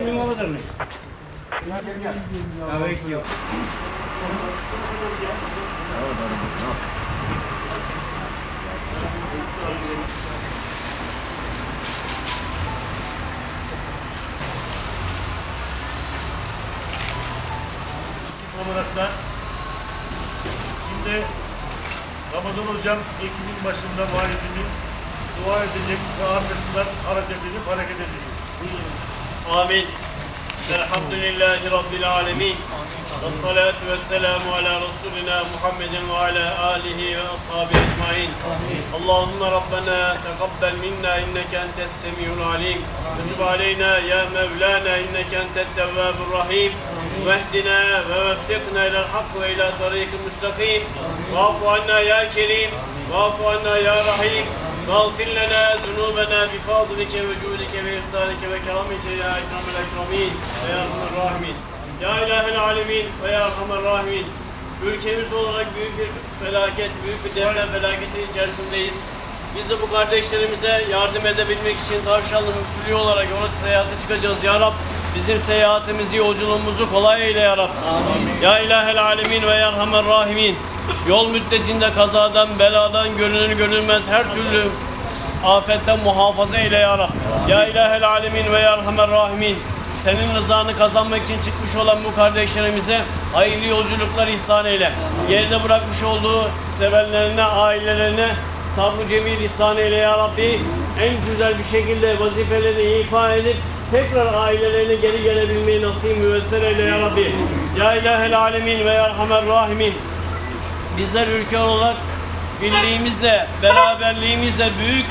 Benim olabilir mi? Evet yok. olarak da şimdi Ramazan Hocam ekibin başında vaizimiz dua edecek ve arkasından araç edilip hareket edeceğiz. Buyurun. آمين الحمد لله رب العالمين والصلاة والسلام على رسولنا محمد وعلى آله وأصحابه أجمعين اللهم ربنا تقبل منا إنك أنت السميع العليم وتب علينا يا مولانا إنك أنت التواب الرحيم واهدنا ووفقنا إلى الحق وإلى طريق مستقيم واعف عنا يا كريم واعف عنا يا رحيم واغفر لنا ذنوبنا بفضلك وجودك وإحسانك وكرمك يا أكرم الأكرمين ويا أرحم الراحمين Ya İlahel Alemin ve Ya Erhamer Rahimin Ülkemiz olarak büyük bir felaket, büyük bir deprem felaketi içerisindeyiz. Biz de bu kardeşlerimize yardım edebilmek için Tavşanlı Müftülüğü olarak yola seyahate çıkacağız Ya Rab. Bizim seyahatimizi, yolculuğumuzu kolay eyle Ya Rab. Ya İlahel Alemin ve Ya Erhamer Rahimin Yol müddetinde kazadan, beladan, görünür görünmez her türlü afetten muhafaza eyle ya Rab. Ya İlahel Alemin ve Ya Erhamer Rahimin. Senin rızanı kazanmak için çıkmış olan bu kardeşlerimize hayırlı yolculuklar ihsan eyle. Geride bırakmış olduğu sevenlerine, ailelerine sabrı cemil ihsan eyle ya Rabbi. En güzel bir şekilde vazifelerini ifa edip tekrar ailelerine geri gelebilmeyi nasip müvesser eyle ya Rabbi. Ya İlahel Alemin ve Erhamer Rahimin. Bizler ülke olarak birliğimizle, beraberliğimizle büyük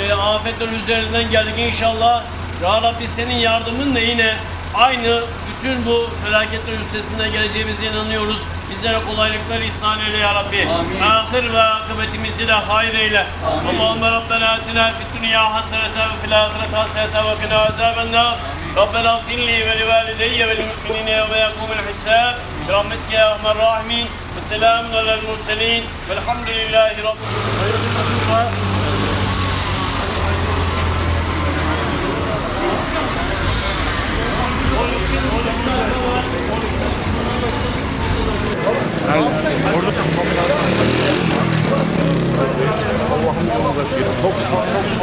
e, afetler üzerinden geldik inşallah. Ya Rabbi senin yardımınla yine aynı bütün bu felaketler üstesine geleceğimize inanıyoruz. Bizlere kolaylıklar ihsan eyle ya Rabbi. Amin. Ahir ve akıbetimizi de hayır eyle. Allahümme Rabbena atina fid dünya hasenete ve fil ahirete hasenete ve kina azabenna. Rabbena gfirli ve li valideyye ve li mu'minine ve yakumil hisab. Rahmetike ya Rahman Rahimin. Ve selamun alel murselin. Velhamdülillahi Rabbil Alemin.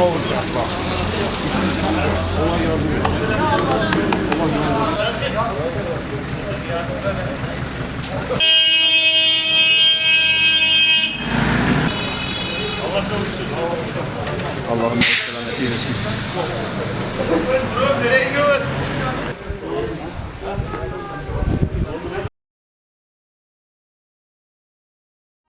olacak bak. Ona yazıyor. Ona yazıyor. Allah'ım selam etsin.